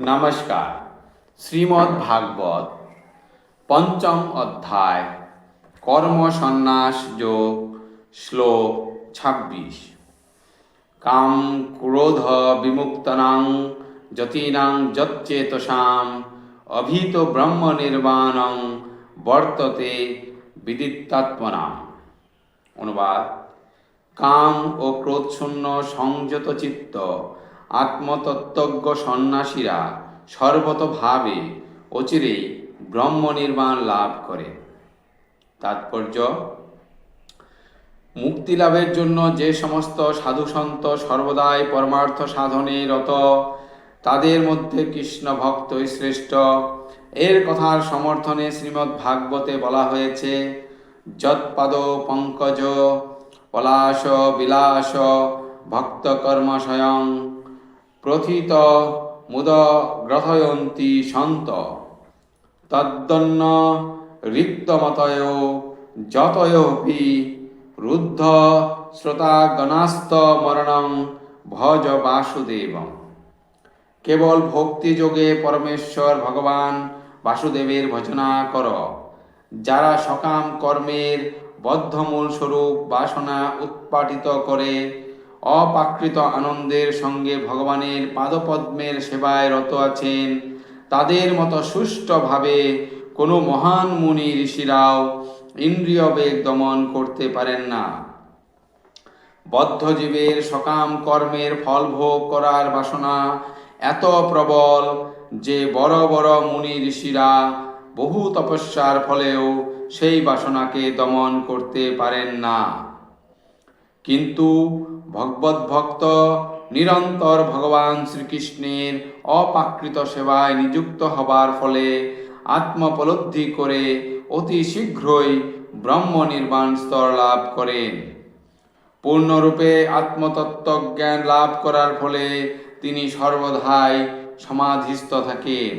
নমস্কার। শ্রীমদ্ ভাগবত পঞ্চম অধ্যায় কর্ম যোগ, শ্লোক ছাব্বিশ। কাম ক্রোধ বিমুক্তনাং, যতীনাং যচ্চেতসাম, অভীত ব্রহ্ম নির্বাণং, বর্ততে বিদিত্তাত্মনাম। অনুবাদ, কাম ও ক্রোধশূন্য সংযত চিত্ত আত্মতত্ত্বজ্ঞ সন্ন্যাসীরা সর্বতভাবে অচিরেই ব্রহ্ম নির্বাণ লাভ করে। তাৎপর্য মুক্তি লাভের জন্য যে সমস্ত সাধুসন্ত সর্বদাই পরমার্থ সাধনে রত, তাদের মধ্যে কৃষ্ণ ভক্তই শ্রেষ্ঠ। এর কথার সমর্থনে শ্রীমদ্ ভাগবতে বলা হয়েছে, যৎপাদ পঙ্কজ পলাশ বিলাস ভক্ত কর্ম স্বয়ং প্রথিত মুদ গ্রথয়ন্তী সন্ত তদ্দন্ন রিক্তমতয় যতয়োপি রুদ্ধ শ্রোতাগণাস্ত মরণং ভজ বাসুদেব কেবল ভক্তিযোগে পরমেশ্বর ভগবান বাসুদেবের ভজনা কর, যারা সকাম কর্মের বদ্ধমূল স্বরূপ বাসনা উৎপাটিত করে অপাকৃত আনন্দের সঙ্গে ভগবানের পাদপদ্মের সেবায় রত আছেন। তাদের মতো সুষ্ঠুভাবে কোনো মহান মুনি ঋষিরাও ইন্দ্রিয় বেগ দমন করতে পারেন না। বদ্ধজীবের সকাম কর্মের ফল ভোগ করার বাসনা এত প্রবল যে বড় বড় মুনি ঋষিরা বহু তপস্যার ফলেও সেই বাসনাকে দমন করতে পারেন না। কিন্তু ভগবত ভক্ত নিরন্তর ভগবান শ্রীকৃষ্ণের অপাকৃত সেবায় নিযুক্ত হবার ফলে আত্মোপলব্ধি করে অতি শীঘ্রই ব্রহ্ম নির্বাণ স্তর লাভ করেন। পূর্ণরূপে আত্মতত্ত্ব জ্ঞান লাভ করার ফলে তিনি সর্বদাই সমাধিস্থ থাকেন।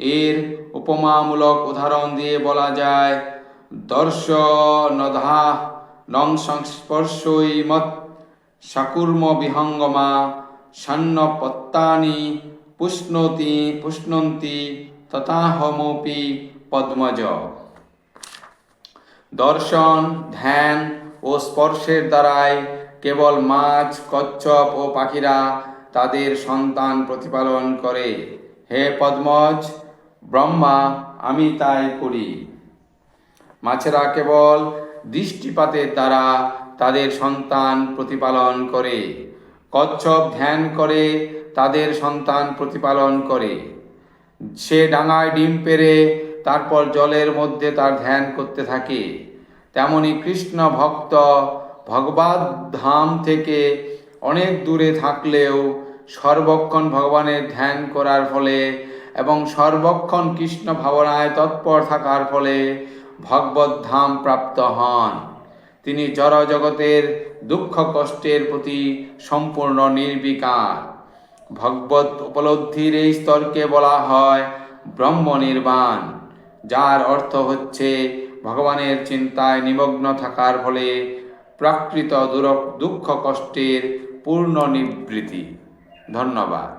এর উপমামূলক উদাহরণ দিয়ে বলা যায় দর্শ নধা নং সংস্পর্শই মত শাকুর্ম বিহঙ্গমা সন্ন পত্তানি পুষ্ণতি পুষ্ণন্তি তথাহমপি পদ্মজ। দর্শন, ধ্যান ও স্পর্শের দ্বারাই কেবল মাছ, কচ্ছপ ও পাখিরা তাদের সন্তান প্রতিপালন করে। হে পদ্মজ, ব্রহ্মা, আমি তাই করি। মাছেরা কেবল দৃষ্টিপাতের দ্বারা তাদের সন্তান প্রতিপালন করে। কচ্ছপ ধ্যান করে, তাদের সন্তান প্রতিপালন করে। সে ডাঙায় ডিম পেরে তারপর জলের মধ্যে তার ধ্যান করতে থাকে। তেমনি কৃষ্ণ ভক্ত ভগবত ধাম থেকে অনেক দূরে থাকলেও সর্বক্ষণ ভগবানের ধ্যান করার ফলে এবং সর্বক্ষণ কৃষ্ণ ভাবনায় তৎপর থাকার ফলে ভগবত ধাম প্রাপ্ত হন। তিনি জড় জগতের দুঃখ কষ্টের প্রতি সম্পূর্ণ নির্বিকার। ভগবত উপলব্ধির এই স্তরকে বলা হয় ব্রহ্ম নির্বাণ যার অর্থ হচ্ছে ভগবানের চিন্তায় নিমগ্ন থাকার ফলে প্রাকৃত দুঃখ কষ্টের পূর্ণ নিবৃত্তি ধন্যবাদ।